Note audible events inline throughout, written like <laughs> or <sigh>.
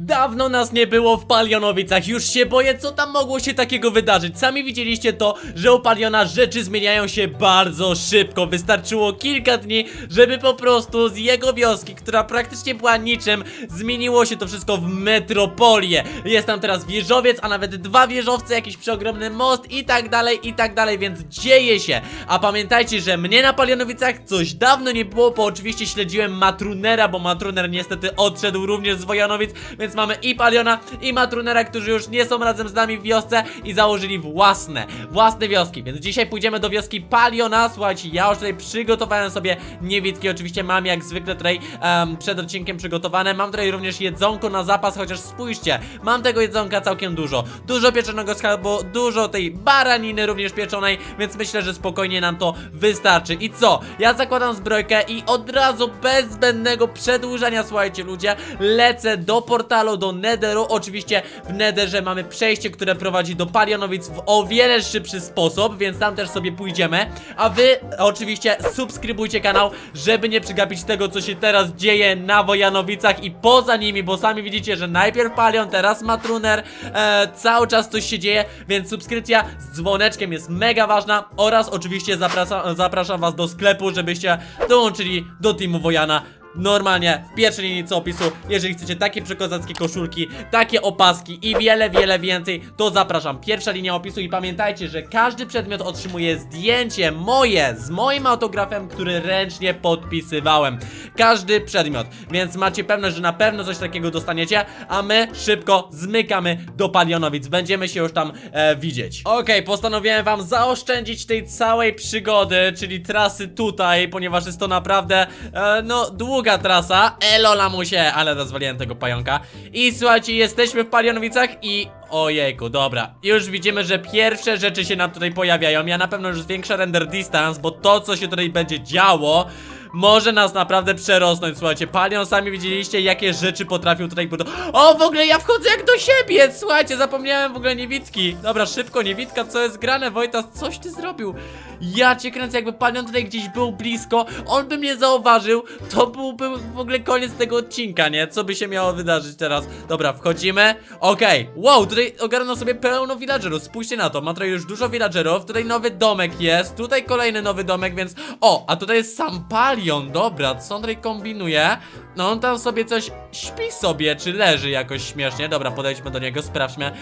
Dawno nas nie było w Palionowicach, już się boję, co tam mogło się takiego wydarzyć. Sami widzieliście to, że u Paliona rzeczy zmieniają się bardzo szybko. Wystarczyło kilka dni, żeby po prostu z jego wioski, która praktycznie była niczym, zmieniło się to wszystko w metropolię. Jest tam teraz wieżowiec, a nawet dwa wieżowce, jakiś przeogromny most i tak dalej, i tak dalej, więc dzieje się. A pamiętajcie, że mnie na Palionowicach coś dawno nie było, bo oczywiście śledziłem Matrunera, bo Matruner niestety odszedł również z Wojanowic, więc mamy i Paliona, i Matrunera, którzy już nie są razem z nami w wiosce i założyli własne, własne wioski. Więc dzisiaj pójdziemy do wioski Paliona. Słuchajcie, ja już tutaj przygotowałem sobie niewidki, oczywiście mam jak zwykle tutaj em, przed odcinkiem przygotowane. Mam tutaj również jedzonko na zapas, chociaż spójrzcie, mam tego jedzonka całkiem dużo. Dużo pieczonego skarbu, dużo tej baraniny również pieczonej, więc myślę, że spokojnie nam to wystarczy. I co? Ja zakładam zbrojkę i od razu bez zbędnego przedłużania, słuchajcie ludzie, lecę do portalu, do Netheru. Oczywiście w Netherze mamy przejście, które prowadzi do Palionowic w o wiele szybszy sposób, więc tam też sobie pójdziemy. A wy oczywiście subskrybujcie kanał, żeby nie przegapić tego, co się teraz dzieje na Wojanowicach i poza nimi, bo sami widzicie, że najpierw Palion, teraz Matruner, e, cały czas coś się dzieje, więc subskrypcja z dzwoneczkiem jest mega ważna oraz oczywiście zapraszam, zapraszam was do sklepu, żebyście dołączyli do teamu Wojana normalnie w pierwszej linii co opisu. Jeżeli chcecie takie przekozackie koszulki, takie opaski i wiele, wiele więcej, to zapraszam. Pierwsza linia opisu i pamiętajcie, że każdy przedmiot otrzymuje zdjęcie moje z moim autografem, który ręcznie podpisywałem. Każdy przedmiot, więc macie pewność, że na pewno coś takiego dostaniecie, a my szybko zmykamy do Palionowic. Będziemy się już tam e, widzieć. Okej, postanowiłem wam zaoszczędzić tej całej przygody, czyli trasy tutaj, ponieważ jest to naprawdę, e, no, długa trasa. Elo lamusie, ale rozwaliłem tego pająka. I słuchajcie, jesteśmy w Palionowicach i... Ojejku, dobra. Już widzimy, że pierwsze rzeczy się nam tutaj pojawiają. Ja na pewno już zwiększę render distance, bo to, co się tutaj będzie działo może nas naprawdę przerosnąć, słuchajcie, Palion, sami widzieliście, jakie rzeczy potrafił tutaj budować. O, w ogóle ja wchodzę jak do siebie, słuchajcie, zapomniałem w ogóle niewidki. Dobra, szybko, niewidka, co jest grane, Wojtas, coś ty zrobił? Ja cię kręcę, jakby Palion tutaj gdzieś był blisko, on by mnie zauważył, to byłby w ogóle koniec tego odcinka, nie? Co by się miało wydarzyć teraz? Dobra, wchodzimy, okej, wow, tutaj ogarnął sobie pełno villagerów, spójrzcie na to, ma tutaj już dużo villagerów, tutaj nowy domek jest, tutaj kolejny nowy domek, więc, o, a tutaj jest sam Palion, dobra, co on tutaj kombinuje? No on tam sobie coś śpi sobie, czy leży jakoś śmiesznie, dobra, podejdźmy do niego, sprawdźmy.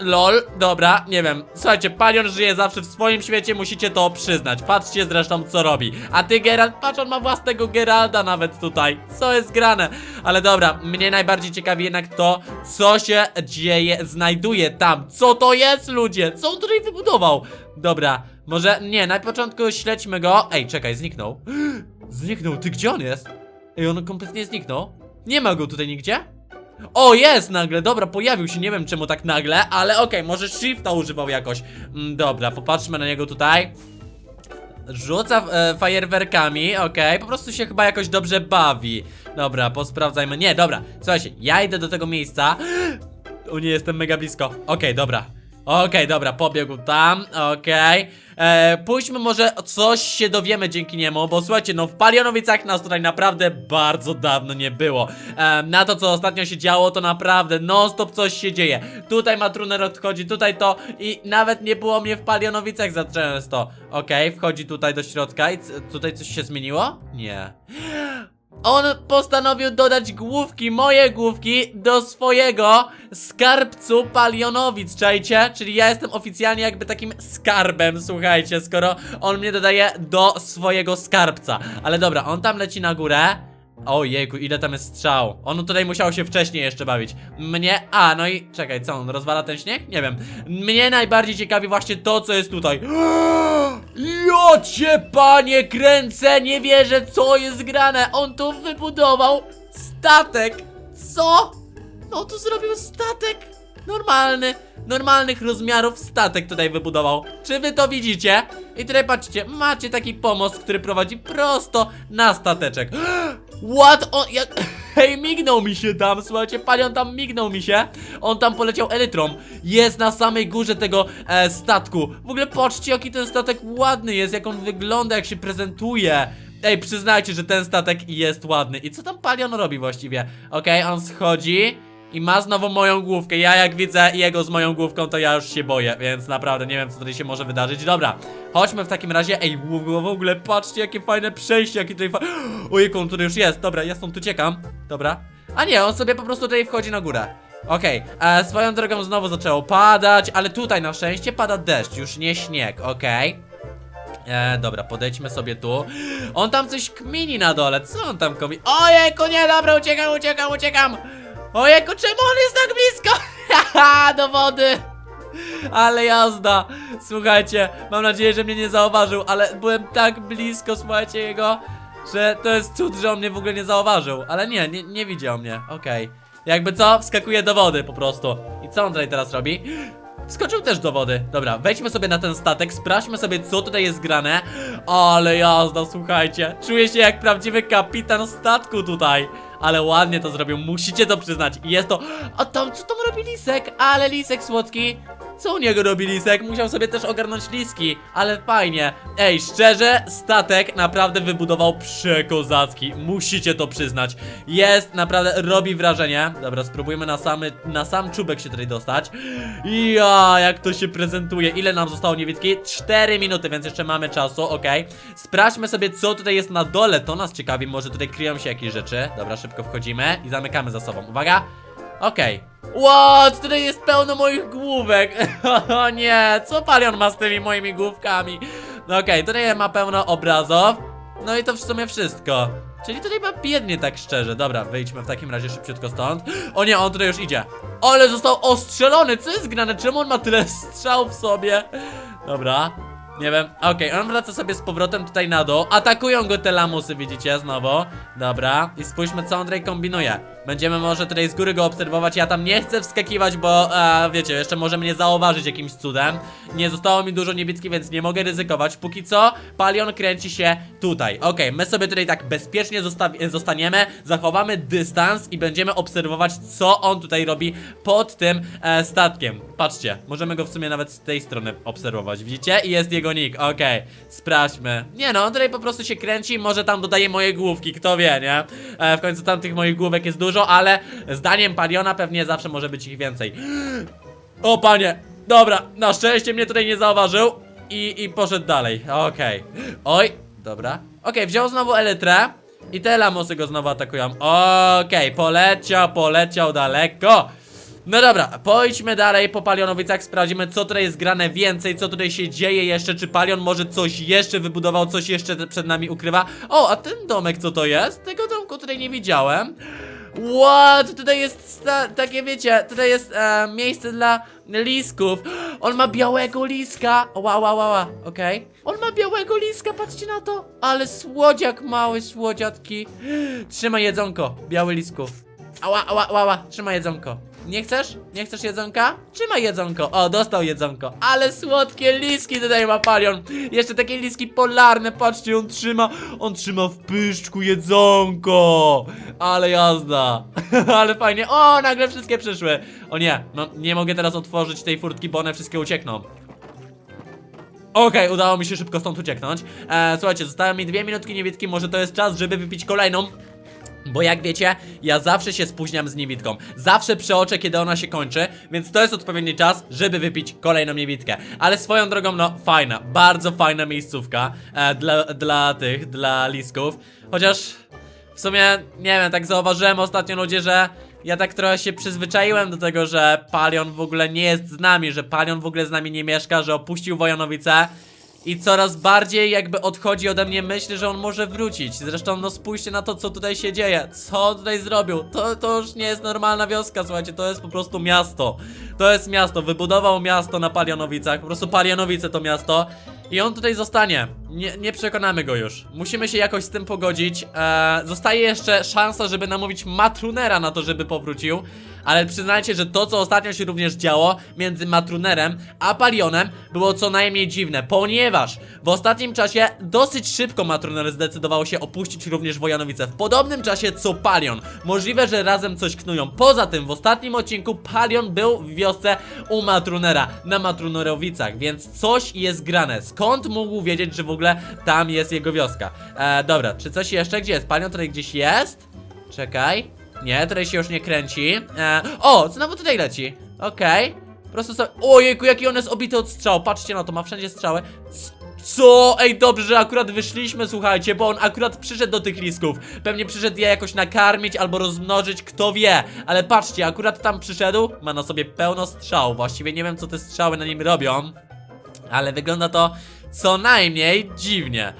LOL, dobra, nie wiem. Słuchajcie, Palion żyje zawsze w swoim świecie, musicie to przyznać. Patrzcie zresztą, co robi. A ty, Geralt, patrz, on ma własnego Geralda nawet tutaj. Co jest grane? Ale dobra, mnie najbardziej ciekawi jednak to, co się dzieje, znajduje tam. Co to jest, ludzie? Co on tutaj wybudował? Dobra, może, nie, na początku śledźmy go. Ej, czekaj, zniknął. <gasps> Zniknął, ty gdzie on jest? Ej, on kompletnie zniknął. Nie ma go tutaj nigdzie? O, jest nagle, dobra, pojawił się, nie wiem czemu tak nagle, ale okej, może shifta używał jakoś. Mm, dobra, popatrzmy na niego tutaj. Rzuca e, fajerwerkami, okej, po prostu się chyba jakoś dobrze bawi. Dobra, posprawdzajmy. Nie, dobra, słuchajcie, ja idę do tego miejsca. <gasps> O nie, jestem mega blisko. Okej, dobra. Okej, dobra, pobiegł tam, okej. E, Pójdźmy może coś się dowiemy dzięki niemu, bo słuchajcie, no w Palionowicach nas tutaj naprawdę bardzo dawno nie było. E, na to, co ostatnio się działo, to naprawdę non-stop coś się dzieje. Tutaj Matruner odchodzi, tutaj to i nawet nie było mnie w Palionowicach za często. Okej, wchodzi tutaj do środka i tutaj coś się zmieniło? Nie. On postanowił dodać główki, moje główki, do swojego skarbcu palionowic, czajcie? Czyli ja jestem oficjalnie jakby takim skarbem, słuchajcie, skoro on mnie dodaje do swojego skarbca. Ale dobra, on tam leci na górę. Ojejku, ile tam jest strzał. On tutaj musiał się wcześniej jeszcze bawić. Mnie. A, no i czekaj, co on rozwala ten śnieg? Nie wiem. Mnie najbardziej ciekawi właśnie to, co jest tutaj. <gasps> Ja cię panie kręcę, nie wierzę, co jest grane. On tu wybudował statek. Co? No tu zrobił statek. Normalny, normalnych rozmiarów statek tutaj wybudował. Czy wy to widzicie? I tutaj patrzcie, macie taki pomost, który prowadzi prosto na stateczek. <gasps> What? On, jak... <laughs> Hej, mignął mi się tam, słuchajcie, palion tam mignął mi się. On tam poleciał elytrą. Jest na samej górze tego e, statku. W ogóle patrzcie, jaki ten statek ładny jest, jak on wygląda, jak się prezentuje. Ej, przyznajcie, że ten statek jest ładny. I co tam palion robi właściwie? Okej, on schodzi. I ma znowu moją główkę. Ja jak widzę jego z moją główką, to ja już się boję, więc naprawdę nie wiem, co tutaj się może wydarzyć. Dobra, chodźmy w takim razie. Ej, w ogóle patrzcie, jakie fajne przejście, jakie tutaj fa... <gasps> Ojejku, on tutaj już jest. Dobra, ja stąd uciekam. Dobra. A nie, on sobie po prostu tutaj wchodzi na górę. Okej, e, swoją drogą znowu zaczęło padać, ale tutaj na szczęście pada deszcz, już nie śnieg, okej. E, dobra, podejdźmy sobie tu. On tam coś kmini na dole, co on tam kmini? Ojejku, nie, dobra, uciekam, uciekam, uciekam! Ojejku, czemu on jest tak blisko? Haha, <laughs> do wody! Ale jazda! Słuchajcie, mam nadzieję, że mnie nie zauważył, ale byłem tak blisko, słuchajcie, jego, że to jest cud, że on mnie w ogóle nie zauważył. Ale nie, nie, nie widział mnie, okej. Jakby co? Wskakuje do wody po prostu. I co on tutaj teraz robi? Wskoczył też do wody. Dobra, wejdźmy sobie na ten statek, sprawdźmy sobie, co tutaj jest grane. Ale jazda, słuchajcie. Czuję się jak prawdziwy kapitan statku tutaj. Ale ładnie to zrobił, musicie to przyznać. I jest to. A tam, co tam robi lisek? Ale lisek słodki. Co u niego robi lisek? Musiał sobie też ogarnąć liski, ale fajnie. Ej, szczerze, statek naprawdę wybudował przekozacki. Musicie to przyznać. Jest, naprawdę robi wrażenie. Dobra, spróbujmy na, samy, na sam czubek się tutaj dostać. Ja, jak to się prezentuje. Ile nam zostało niewidki? 4 minuty, więc jeszcze mamy czasu, okej. Sprawdźmy sobie, co tutaj jest na dole. To nas ciekawi, może tutaj kryją się jakieś rzeczy. Dobra, szybko wchodzimy i zamykamy za sobą. Uwaga. Okej. What? Tutaj jest pełno moich główek. <laughs> o nie, co Palion ma z tymi moimi główkami? No okej, tutaj ma pełno obrazów. No i to w sumie wszystko. Czyli tutaj ma biednie tak szczerze. Dobra, wyjdźmy w takim razie szybciutko stąd. O nie, on tutaj już idzie. Ale został ostrzelony, co jest grane? Czemu on ma tyle strzał w sobie? Dobra. Nie wiem, okej, on wraca sobie z powrotem tutaj na dół. Atakują go te lamusy, widzicie, znowu. Dobra, i spójrzmy co tutaj kombinuje. Będziemy może tutaj z góry go obserwować. Ja tam nie chcę wskakiwać, bo e, wiecie, jeszcze może mnie zauważyć jakimś cudem. Nie zostało mi dużo niebieskich, więc nie mogę ryzykować. Póki co, Palion kręci się tutaj. Okej, my sobie tutaj tak bezpiecznie zostaniemy Zachowamy dystans i będziemy obserwować co on tutaj robi pod tym e, statkiem. Patrzcie, możemy go w sumie nawet z tej strony obserwować, widzicie? I jest jego nick, okej, sprawdźmy. Nie no, on tutaj po prostu się kręci, może tam dodaje moje główki, kto wie, nie? E, w końcu tam tych moich główek jest dużo, ale zdaniem Paliona pewnie zawsze może być ich więcej. <gasps> O panie, dobra, na szczęście mnie tutaj nie zauważył i, i poszedł dalej, okej. Oj, dobra, okej, wziął znowu elytrę i te lamusy go znowu atakują. Okej, poleciał, poleciał daleko no dobra, pojdźmy dalej po Palionowicach, sprawdzimy co tutaj jest grane więcej, co tutaj się dzieje jeszcze, czy Palion może coś jeszcze wybudował, coś jeszcze przed nami ukrywa. O, a ten domek co to jest? Tego domku tutaj nie widziałem. What? Tutaj jest takie wiecie, tutaj jest e, miejsce dla lisków. On ma białego liska. Ła, ła, ła, ła. okej. On ma białego liska, patrzcie na to. Ale słodziak mały, słodziatki. Trzymaj jedzonko, biały lisku. Ała, ała, ała, ała, trzymaj jedzonko. Nie chcesz? Nie chcesz jedzonka? Trzymaj jedzonko. O, dostał jedzonko. Ale słodkie liski tutaj ma palion. Jeszcze takie liski polarne, patrzcie, on trzyma, on trzyma w pyszczku jedzonko. Ale jazda. <laughs> Ale fajnie. O, nagle wszystkie przyszły. O nie, no nie mogę teraz otworzyć tej furtki, bo one wszystkie uciekną. Okej, udało mi się szybko stąd ucieknąć. E, słuchajcie, zostały mi dwie minutki niewidki, może to jest czas, żeby wypić kolejną. Bo jak wiecie, ja zawsze się spóźniam z niewidką. Zawsze przeoczę, kiedy ona się kończy, więc to jest odpowiedni czas, żeby wypić kolejną niewidkę. Ale swoją drogą, no fajna, bardzo fajna miejscówka e, dla, dla tych, dla lisków. Chociaż w sumie, nie wiem, tak zauważyłem ostatnio ludzie, że ja tak trochę się przyzwyczaiłem do tego, że Palion w ogóle nie jest z nami, że Palion w ogóle z nami nie mieszka, że opuścił Wojanowice. I coraz bardziej jakby odchodzi ode mnie myśl, że on może wrócić. Zresztą no spójrzcie na to, co tutaj się dzieje. Co on tutaj zrobił? To, to już nie jest normalna wioska, słuchajcie, to jest po prostu miasto. To jest miasto, wybudował miasto na Palianowicach, po prostu Palianowice to miasto. I on tutaj zostanie. Nie, nie przekonamy go już. Musimy się jakoś z tym pogodzić. Eee, zostaje jeszcze szansa, żeby namówić Matrunera na to, żeby powrócił. Ale przyznajcie, że to, co ostatnio się również działo między Matrunerem a Palionem, było co najmniej dziwne, ponieważ w ostatnim czasie dosyć szybko Matruner zdecydował się opuścić również Wojanowice. W podobnym czasie co Palion. Możliwe, że razem coś knują. Poza tym, w ostatnim odcinku Palion był w wiosce u Matrunera, na Matrunerowicach, więc coś jest grane. Skąd mógł wiedzieć, że w ogóle tam jest jego wioska? E, dobra, czy coś jeszcze? Gdzie jest? Palion tutaj gdzieś jest? Czekaj. Nie, tutaj się już nie kręci. E, o, znowu tutaj leci. Okej. Po prostu sobie... Ojejku, jaki on jest obity od strzał. Patrzcie na to, ma wszędzie strzały. Co? Ej, dobrze, że akurat wyszliśmy, słuchajcie, bo on akurat przyszedł do tych lisków. Pewnie przyszedł je jakoś nakarmić albo rozmnożyć, kto wie. Ale patrzcie, akurat tam przyszedł, ma na sobie pełno strzał. Właściwie nie wiem, co te strzały na nim robią. Ale wygląda to co najmniej dziwnie.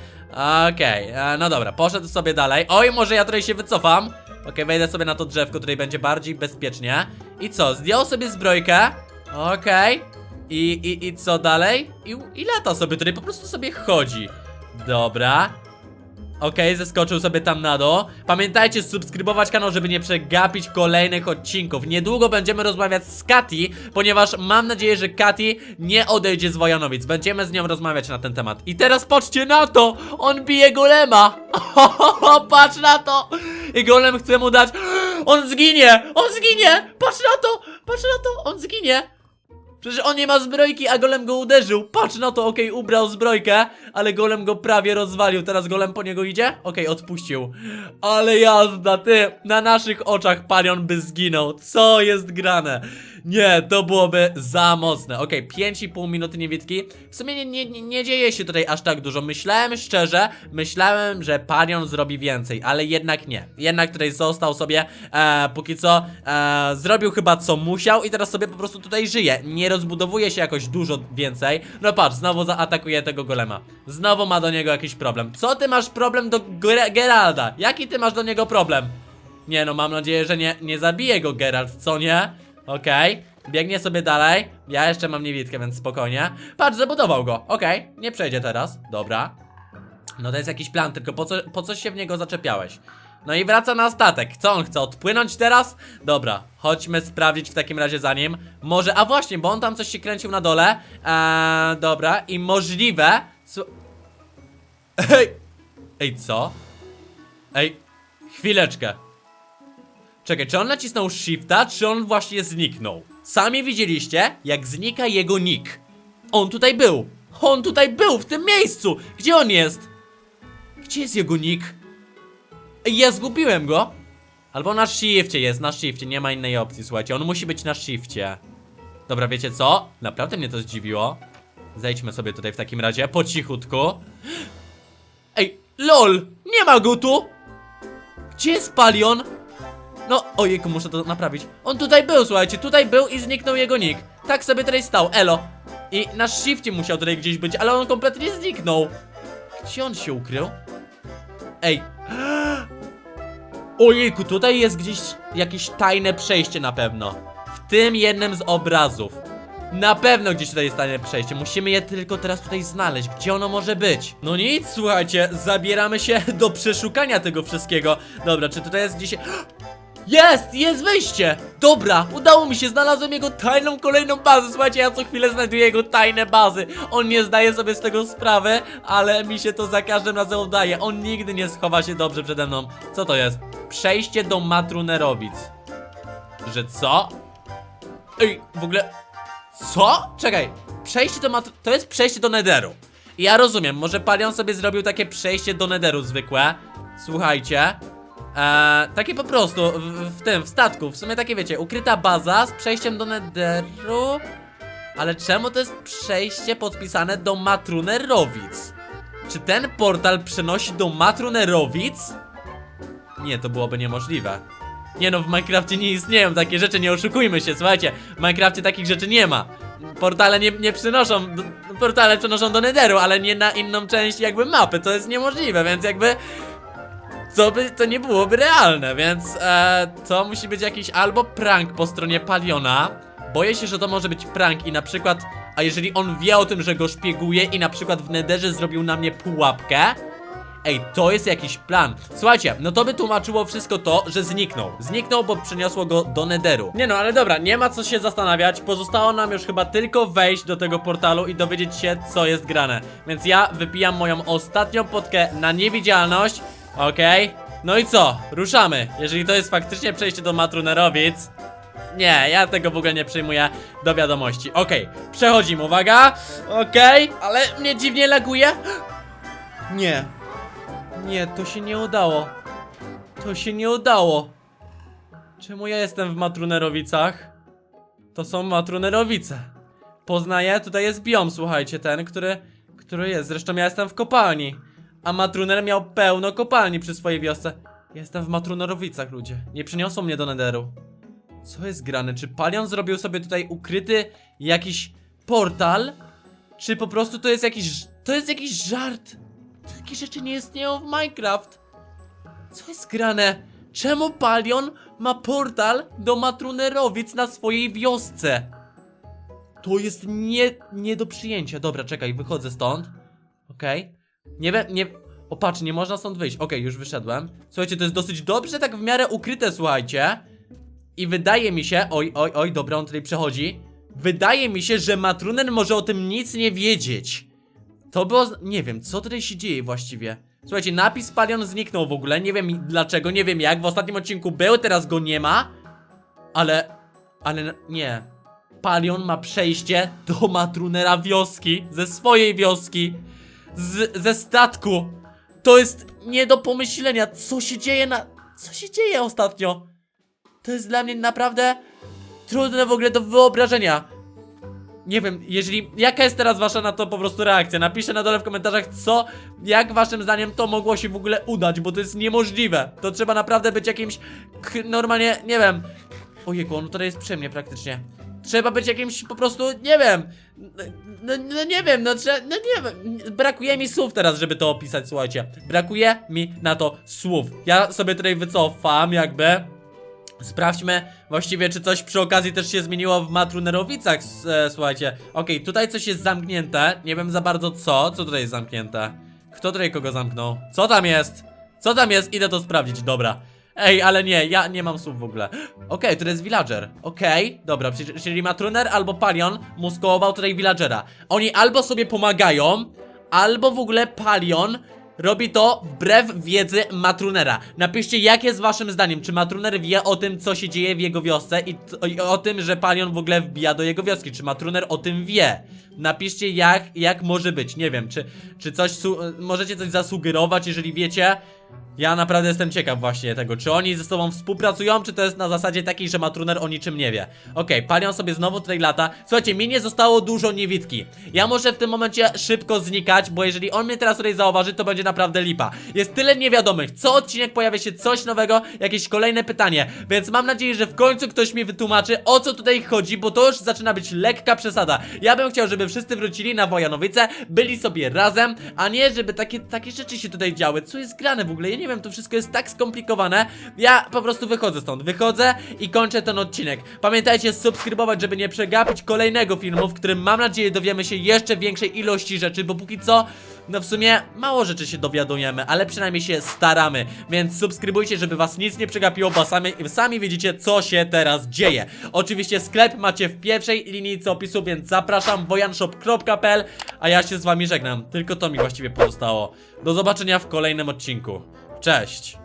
Okej, e, no dobra, poszedł sobie dalej. Oj, może ja tutaj się wycofam. Okej, wejdę sobie na to drzewko, tutaj będzie bardziej bezpiecznie. I co, zdjął sobie zbrojkę. Okej. I, i, I co dalej? I, I lata sobie tutaj, po prostu sobie chodzi. Dobra. Okej, zeskoczył sobie tam na dół. Pamiętajcie, subskrybować kanał, żeby nie przegapić kolejnych odcinków. Niedługo będziemy rozmawiać z Kati, ponieważ mam nadzieję, że Kati nie odejdzie z Wojanowic. Będziemy z nią rozmawiać na ten temat. I teraz patrzcie na to! On bije golema! <laughs> Patrz na to! I golem chce mu dać... On zginie! On zginie! Patrz na to! Patrz na to! On zginie! Przecież on nie ma zbrojki, a golem go uderzył. Patrz na to, okej, ubrał zbrojkę, ale golem go prawie rozwalił. Teraz golem po niego idzie? Okej, odpuścił. Ale jazda, ty, na naszych oczach palion by zginął. Co jest grane? Nie, to byłoby za mocne. Okej, 5,5 minuty niewidki. W sumie nie, nie, nie, dzieje się tutaj aż tak dużo. Myślałem szczerze, myślałem, że palion zrobi więcej, ale jednak nie. Jednak tutaj został sobie, e, póki co, e, zrobił chyba co musiał i teraz sobie po prostu tutaj żyje. Nie rozbudowuje się jakoś dużo więcej. No patrz, znowu zaatakuje tego golema. Znowu ma do niego jakiś problem. Co ty masz problem do Ger Geralda? Jaki ty masz do niego problem? Nie no, mam nadzieję, że nie, nie zabije go Geralt, co nie? Okej, biegnie sobie dalej. Ja jeszcze mam niewidkę, więc spokojnie. Patrz, zabudował go. Okej, nie przejdzie teraz. Dobra. No to jest jakiś plan, tylko po co, po co się w niego zaczepiałeś? No i wraca na statek. Co on chce? Odpłynąć teraz? Dobra, chodźmy sprawdzić w takim razie za nim. Może, a właśnie, bo on tam coś się kręcił na dole. Eee, dobra, i możliwe. Su- Ej! Ej, co? Ej, chwileczkę. Czekaj, czy on nacisnął shifta, czy on właśnie zniknął? Sami widzieliście, jak znika jego nick. On tutaj był. On tutaj był, w tym miejscu. Gdzie on jest? Gdzie jest jego nick? Ja zgubiłem go. Albo na shifcie jest, na shifcie, nie ma innej opcji, słuchajcie. On musi być na shifcie. Dobra, wiecie co? Naprawdę mnie to zdziwiło. Zejdźmy sobie tutaj w takim razie, po cichutku. Ej, lol! Nie ma go tu! Gdzie jest Palion? No, ojejku, muszę to naprawić. On tutaj był, słuchajcie, tutaj był i zniknął jego nick. Tak sobie tutaj stał, elo. I na shifcie musiał tutaj gdzieś być, ale on kompletnie zniknął. Gdzie on się ukrył? Ej. Ojejku, tutaj jest gdzieś jakieś tajne przejście na pewno. W tym jednym z obrazów. Na pewno gdzieś tutaj jest tajne przejście. Musimy je tylko teraz tutaj znaleźć. Gdzie ono może być? No nic, słuchajcie, zabieramy się <laughs> do przeszukania tego wszystkiego. Dobra, czy tutaj jest gdzieś. Jest! Jest wyjście! Dobra, udało mi się, znalazłem jego tajną kolejną bazę. Słuchajcie, ja co chwilę znajduję jego tajne bazy. On nie zdaje sobie z tego sprawy, ale mi się to za każdym razem udaje. On nigdy nie schowa się dobrze przede mną. Co to jest? Przejście do Matrunerowic. Że co? Ej, w ogóle. Co? Czekaj. Przejście do matru... To jest przejście do Netheru. I Ja rozumiem, może Palion sobie zrobił takie przejście do Netheru zwykłe. Słuchajcie. Eee, takie po prostu, w, w tym, w statku, w sumie takie wiecie, ukryta baza z przejściem do Netheru. Ale czemu to jest przejście podpisane do Matrunerowic? Czy ten portal przenosi do Matrunerowic? Nie, to byłoby niemożliwe. Nie no, w Minecrafcie nie istnieją takie rzeczy, nie oszukujmy się, słuchajcie. W Minecrafcie takich rzeczy nie ma. Portale nie, nie przynoszą, portale przenoszą do Netheru, ale nie na inną część jakby mapy, to jest niemożliwe, więc jakby... To, by, to nie byłoby realne, więc e, to musi być jakiś albo prank po stronie Paliona. Boję się, że to może być prank i na przykład, a jeżeli on wie o tym, że go szpieguje i na przykład w Netherze zrobił na mnie pułapkę, Ej, to jest jakiś plan. Słuchajcie, no to by tłumaczyło wszystko to, że zniknął. Zniknął, bo przeniosło go do Netheru. Nie no, ale dobra, nie ma co się zastanawiać. Pozostało nam już chyba tylko wejść do tego portalu i dowiedzieć się, co jest grane. Więc ja wypijam moją ostatnią potkę na niewidzialność. Okej. No i co? Ruszamy. Jeżeli to jest faktycznie przejście do Matrunerowic. Nie, ja tego w ogóle nie przyjmuję do wiadomości. Okej, przechodzimy, uwaga. Okej, ale mnie dziwnie laguje. Nie. Nie, to się nie udało. To się nie udało. Czemu ja jestem w Matrunerowicach? To są Matrunerowice. Poznaję, tutaj jest biom, słuchajcie, ten, który, który jest. Zresztą ja jestem w kopalni. A Matruner miał pełno kopalni przy swojej wiosce. Jestem w Matrunerowicach, ludzie. Nie przyniosą mnie do Nederu. Co jest grane? Czy Palion zrobił sobie tutaj ukryty jakiś portal? Czy po prostu to jest jakiś... To jest jakiś żart? Takie rzeczy nie istnieją w Minecraft. Co jest grane? Czemu Palion ma portal do Matrunerowic na swojej wiosce? To jest nie, nie do przyjęcia. Dobra, czekaj, wychodzę stąd. Okej. Nie wiem, nie... O, patrz, nie można stąd wyjść. Okej, już wyszedłem. Słuchajcie, to jest dosyć dobrze tak w miarę ukryte, słuchajcie. I wydaje mi się... Oj, oj, oj, dobra, on tutaj przechodzi. Wydaje mi się, że Matruner może o tym nic nie wiedzieć. To było... Nie wiem, co tutaj się dzieje właściwie. Słuchajcie, napis Palion zniknął w ogóle. Nie wiem dlaczego, nie wiem jak. W ostatnim odcinku był, teraz go nie ma. Ale... Ale nie. Palion ma przejście do Matrunera wioski. Ze swojej wioski. Z, ze statku. To jest nie do pomyślenia. Co się dzieje na... Co się dzieje ostatnio? To jest dla mnie naprawdę trudne w ogóle do wyobrażenia. Nie wiem, jeżeli. Jaka jest teraz wasza na to po prostu reakcja? Napiszcie na dole w komentarzach, co, jak waszym zdaniem to mogło się w ogóle udać, bo to jest niemożliwe. To trzeba naprawdę być jakimś. Normalnie, nie wiem. Ojejku, on tutaj jest przy mnie praktycznie. Trzeba być jakimś po prostu, nie wiem. No, no nie wiem, no, trze- no nie wiem. Brakuje mi słów teraz, żeby to opisać, słuchajcie. Brakuje mi na to słów. Ja sobie tutaj wycofam, jakby. Sprawdźmy właściwie, czy coś przy okazji też się zmieniło w Matrunerowicach. E, słuchajcie, okej, tutaj coś jest zamknięte. Nie wiem za bardzo co. Co tutaj jest zamknięte? Kto tutaj kogo zamknął? Co tam jest? Co tam jest? Idę to sprawdzić, dobra. Ej, ale nie, ja nie mam słów w ogóle. Okej, to jest villager. Okej, dobra, czyli- Matruner albo Palion muskołował tutaj villagera. Oni albo sobie pomagają, albo w ogóle Palion robi to wbrew wiedzy Matrunera. Napiszcie, jak jest waszym zdaniem, czy Matruner wie o tym, co się dzieje w jego wiosce i, i o tym, że Palion w ogóle wbija do jego wioski, czy Matruner o tym wie. Napiszcie, jak, jak może być, nie wiem, czy, czy coś, możecie coś zasugerować, jeżeli wiecie. Ja naprawdę jestem ciekaw właśnie tego, czy oni ze sobą współpracują, czy to jest na zasadzie takiej, że Matruner o niczym nie wie. Okej, Palion sobie znowu tutaj lata. Słuchajcie, mi nie zostało dużo niewidki. Ja muszę w tym momencie szybko znikać, bo jeżeli on mnie teraz tutaj zauważy, to będzie naprawdę lipa. Jest tyle niewiadomych. Co odcinek pojawia się coś nowego, jakieś kolejne pytanie. Więc mam nadzieję, że w końcu ktoś mi wytłumaczy, o co tutaj chodzi, bo to już zaczyna być lekka przesada. Ja bym chciał, żeby wszyscy wrócili na Wojanowice, byli sobie razem, a nie, żeby takie, takie rzeczy się tutaj działy. Co jest grane w ogóle? Ja nie wiem, to wszystko jest tak skomplikowane. Ja po prostu wychodzę stąd. Wychodzę i kończę ten odcinek. Pamiętajcie subskrybować, żeby nie przegapić kolejnego filmu, w którym mam nadzieję dowiemy się jeszcze większej ilości rzeczy, bo póki co, no w sumie mało rzeczy się dowiadujemy, ale przynajmniej się staramy. Więc subskrybujcie, żeby was nic nie przegapiło, bo sami, sami widzicie, co się teraz dzieje. Oczywiście sklep macie w pierwszej linijce opisu, więc zapraszam wojanshop.pl, a ja się z wami żegnam. Tylko to mi właściwie pozostało. Do zobaczenia w kolejnym odcinku. Cześć!